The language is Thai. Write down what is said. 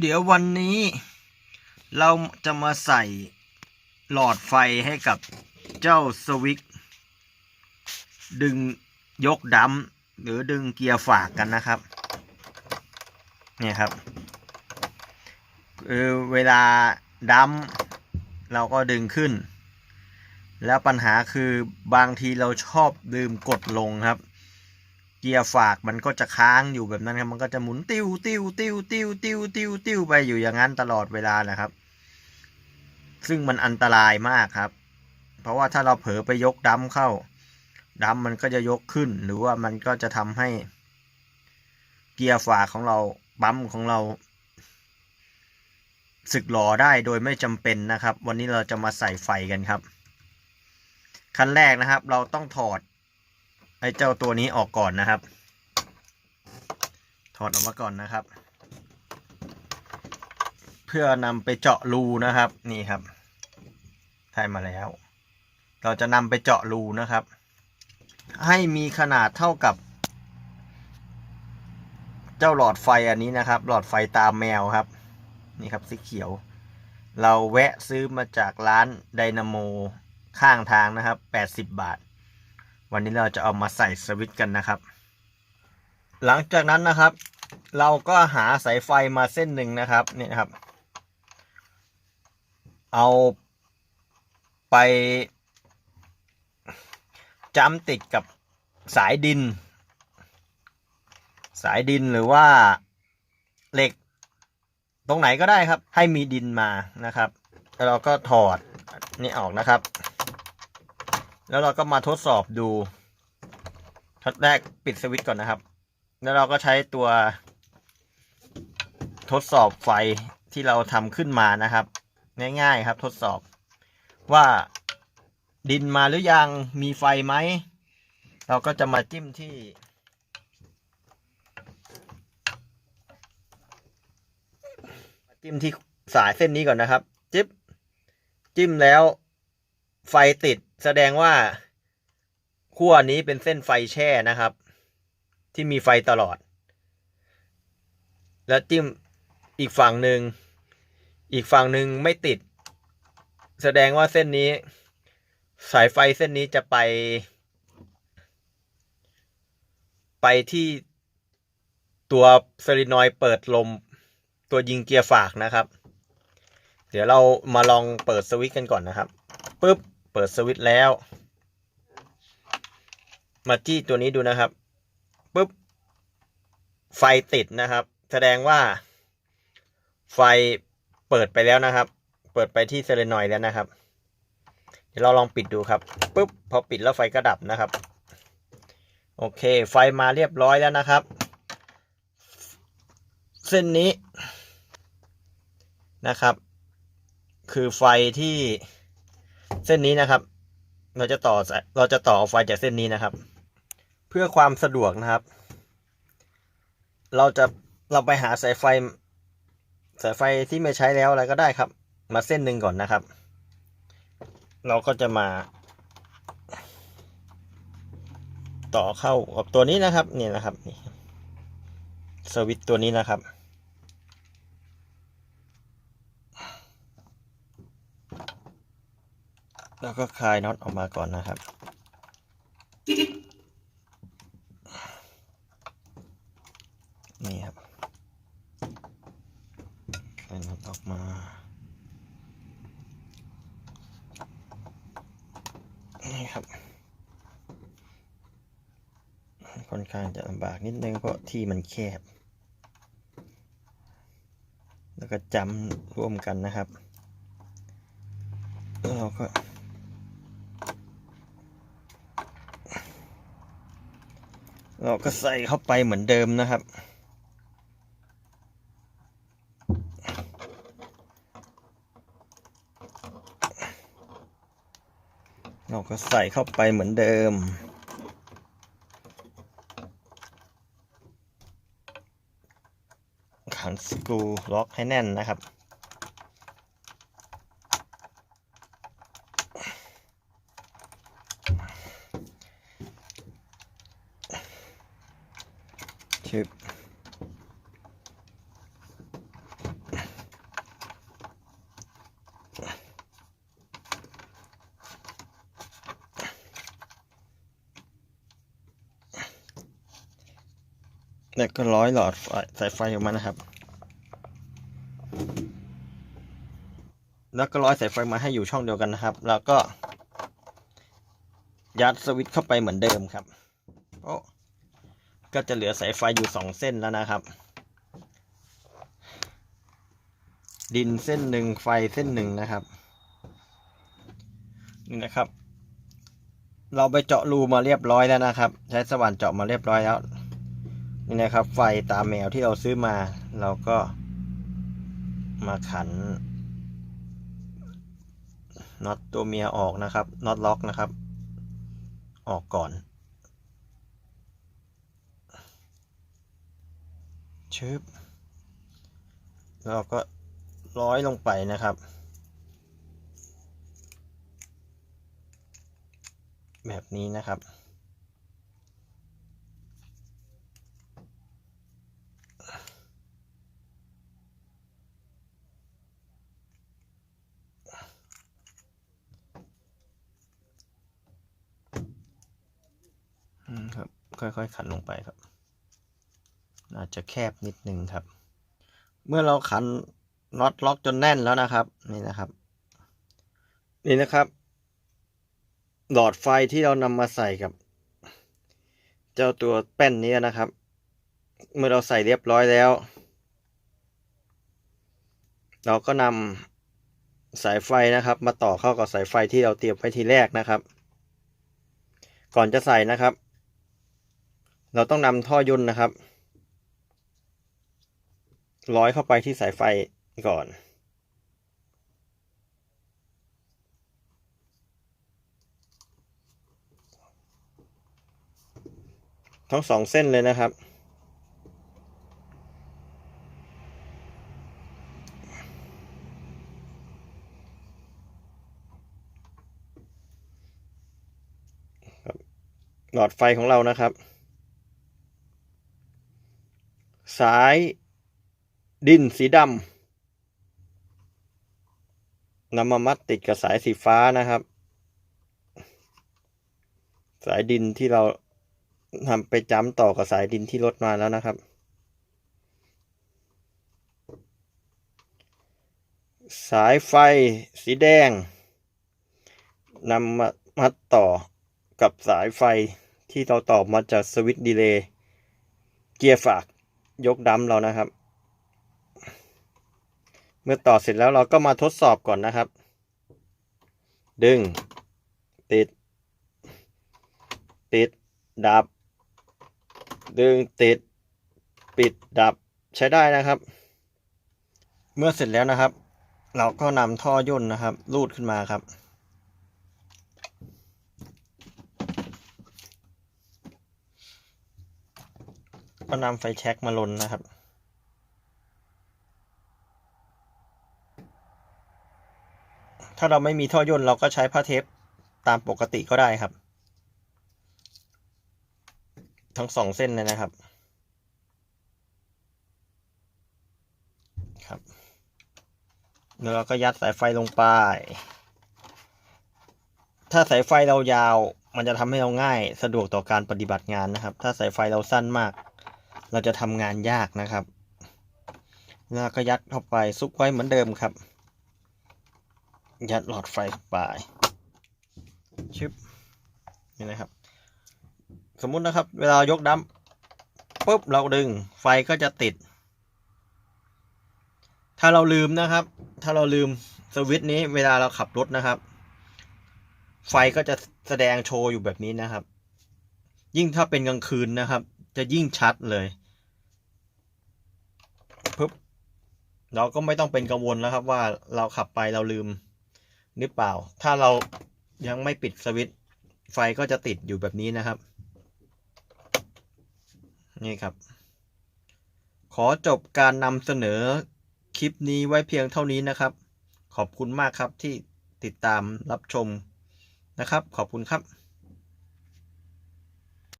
เดี๋ยววันนี้เราจะมาใส่หลอดไฟให้กับเจ้าสวิกดึงยกดัมหรือดึงเกียร์ฝากกันนะครับ เนี่ยครับคือเวลาดัมเราก็ดึงขึ้น แล้วปัญหาคือบางทีเราชอบลืมกดลงครับ เกียร์ฝากมันก็จะค้างอยู่แบบนั้นครับ มันก็จะหมุนติ้วติ้วติ้วติ้วติ้วติ้วติ้วไปอยู่อย่างนั้นตลอดเวลานะครับ ซึ่งมันอันตรายมากครับ เพราะว่าถ้าเราเผลอไปยกดัมเข้าดัมมันก็จะยกขึ้น หรือว่ามันก็จะทำให้ เกียร์ฝากของเราปั๊มของเราสึกหลอได้โดยไม่จำเป็นนะครับ วันนี้เราจะมาใส่ไฟกันครับ ขั้นแรกนะครับ เราต้องถอด อ้เจ้าตัวนี้ออกก่อนนะครับ ถอดออกมาก่อนนะครับ เพื่อนำไปเจาะรูนะครับ นี่ครับได้มาแล้ว เราจะนำไปเจาะรูนะครับ ให้มีขนาดเท่ากับ เจ้าหลอดไฟอันนี้นะครับ หลอดไฟตามแมวครับ นี่ครับสีเขียว เราแวะซื้อมาจากร้านไดนาโมข้างทางนะครับ 80 บาท วันนี้เราจะเอามาใส่สวิตช์กันนะครับ หลังจากนั้นนะครับ เราก็หาสายไฟมาเส้นหนึ่งนะครับนี่นะครับ เอาไปจ้ำติดกับสายดิน สายดินหรือว่าเหล็ก ตรงไหนก็ได้ครับ ให้มีดินมานะครับ แล้วเราก็ถอดนี่ออกนะครับ แล้วเราก็มาทดสอบดูทดแรกปิดสวิตช์ก่อนนะครับ แล้วเราก็ใช้ตัวทดสอบไฟที่เราทำขึ้นมานะครับ ง่ายๆครับทดสอบว่าดินมาหรือยังมีไฟไหม เราก็จะมาจิ้มที่ จิ้มที่สายเส้นนี้ก่อนนะครับ จิ๊บจิ้มแล้ว ไฟติดแสดงว่าขั้วนี้เป็นเส้นไฟแช่นะครับ ที่มีไฟตลอด แล้วจิ้มอีกฝั่งหนึ่งอีกฝั่งหนึ่งไม่ติด แสดงว่าเส้นนี้ สายไฟเส้นนี้จะไป ไปที่ตัวเซรินอยเปิดลม ตัวยิงเกียร์ฝากนะครับ เดี๋ยวเรามาลองเปิดสวิตช์กันก่อนนะครับปุ๊บ เปิดสวิตช์แล้ว มาจี้ตัวนี้ดูนะครับปุ๊บไฟติดนะครับ แสดงว่า ไฟเปิดไปแล้วนะครับ เปิดไปที่เซเลนอยด์แล้วนะครับ เดี๋ยวเราลองปิดดูครับปุ๊บพอปิดแล้วไฟก็ดับนะครับ โอเค ไฟมาเรียบร้อยแล้วนะครับ เส้นนี้นะครับ คือไฟที่ เส้นนี้นะครับ เราจะต่อเราจะต่อไฟจากเส้นนี้นะครับ เพื่อความสะดวกนะครับ เราจะเราไปหาสายไฟสายไฟที่ไม่ใช้แล้วอะไรก็ได้ครับ มาเส้นหนึ่งก่อนนะครับ เราก็จะมา ต่อเข้ากับตัวนี้นะครับนี่นะครับนี่สวิตตัวนี้นะครับ แล้วก็คลายน็อตออกมาก่อนนะครับ นี่ครับคลายน็อตออกมานี่ครับค่อนข้างจะลำบากนิดนึงเพราะที่มันแคบ แล้วก็จำร่วมกันนะครับ แล้วเราก็ เราก็ใส่เข้าไปเหมือนเดิมนะครับ เราก็ใส่เข้าไปเหมือนเดิมขันสกรูล็อกให้แน่นนะครับ ชิบแล้วก็ร้อยหลอดสายไฟออกมานะครับ แล้วก็ร้อยสายไฟมาให้อยู่ช่องเดียวกันนะครับ แล้วก็ยัดสวิตช์เข้าไปเหมือนเดิมครับ โอ้ ก็จะเหลือสายไฟอยู่สองเส้นแล้วนะครับ ดินเส้นหนึ่งไฟเส้นหนึ่งนะครับนี่นะครับ เราไปเจาะรูมาเรียบร้อยแล้วนะครับ ใช้สว่านเจาะมาเรียบร้อยแล้วนี่นะครับ ไฟตาแมวที่เราซื้อมา เราก็มาขันน็อตตัวเมียออกนะครับน็อตล็อกนะครับ ออกก่อน ชึบแล้วก็ร้อยลงไปนะครับ แบบนี้นะครับอืมครับ ค่อยๆขันลงไปครับ อาจจะแคบนิดนึงครับ เมื่อเราขันน็อตล็อกจนแน่นแล้วนะครับ นี่นะครับ นี่นะครับ หลอดไฟที่เรานำมาใส่กับ เจ้าตัวแป้นนี้นะครับ เมื่อเราใส่เรียบร้อยแล้ว เราก็นำสายไฟนะครับ มาต่อเข้ากับสายไฟที่เราเตรียมไว้ทีแรกนะครับ ก่อนจะใส่นะครับ เราต้องนำท่อยนต์นะครับ ร้อยเข้าไปที่สายไฟก่อน ทั้งสองเส้นเลยนะครับ หลอดไฟของเรานะครับสาย ดินสีดำนำมามัดติดกับสายสีฟ้านะครับ สายดินที่เราทำไปจ้ำต่อกับสายดินที่รถมาแล้วนะครับ สายไฟสีแดงนำมามัดต่อกับสายไฟที่เราต่อมาจากสวิตช์ดีเลย์เกียร์ฝากยกดัมเรานะครับ เมื่อต่อเสร็จแล้วเราก็มาทดสอบก่อนนะครับ ดึง ติดติด ดับ ดึงติด ปิดดับใช้ได้นะครับ เมื่อเสร็จแล้วนะครับ เราก็นำท่อย่นนะครับ รูดขึ้นมาครับก็นำไฟแช็กมาลนนะครับ ถ้าเราไม่มีท่อย่นเราก็ใช้ผ้าเทปตามปกติก็ได้ครับ ทั้งสองเส้นเลยนะครับครับแล้วเราก็ยัดสายไฟลงไป ถ้าสายไฟเรายาวมันจะทำให้เราง่ายสะดวกต่อการปฏิบัติงานนะครับ ถ้าสายไฟเราสั้นมาก เราจะทำงานยากนะครับ แล้วก็ยัดเข้าไปซุกไว้เหมือนเดิมครับ ยัดหลอดไฟเข้าไปชึบนี่นะครับ สมมุตินะครับ เวลายกดัมปุ๊บเราดึงไฟก็จะติด ถ้าเราลืมนะครับ ถ้าเราลืมสวิตช์นี้เวลาเราขับรถนะครับ ไฟก็จะแสดงโชว์อยู่แบบนี้นะครับ ยิ่งถ้าเป็นกลางคืนนะครับ จะยิ่งชัดเลยปุ๊บเราก็ไม่ต้องเป็นกังวลแล้วครับว่าเราขับไปเราลืม หรือเปล่า ถ้าเรายังไม่ปิดสวิตช์ไฟก็จะติดอยู่แบบนี้นะครับ นี่ครับ ขอจบการนำเสนอคลิปนี้ไว้เพียงเท่านี้นะครับ ขอบคุณมากครับที่ติดตามรับชมนะครับ ขอบคุณครับ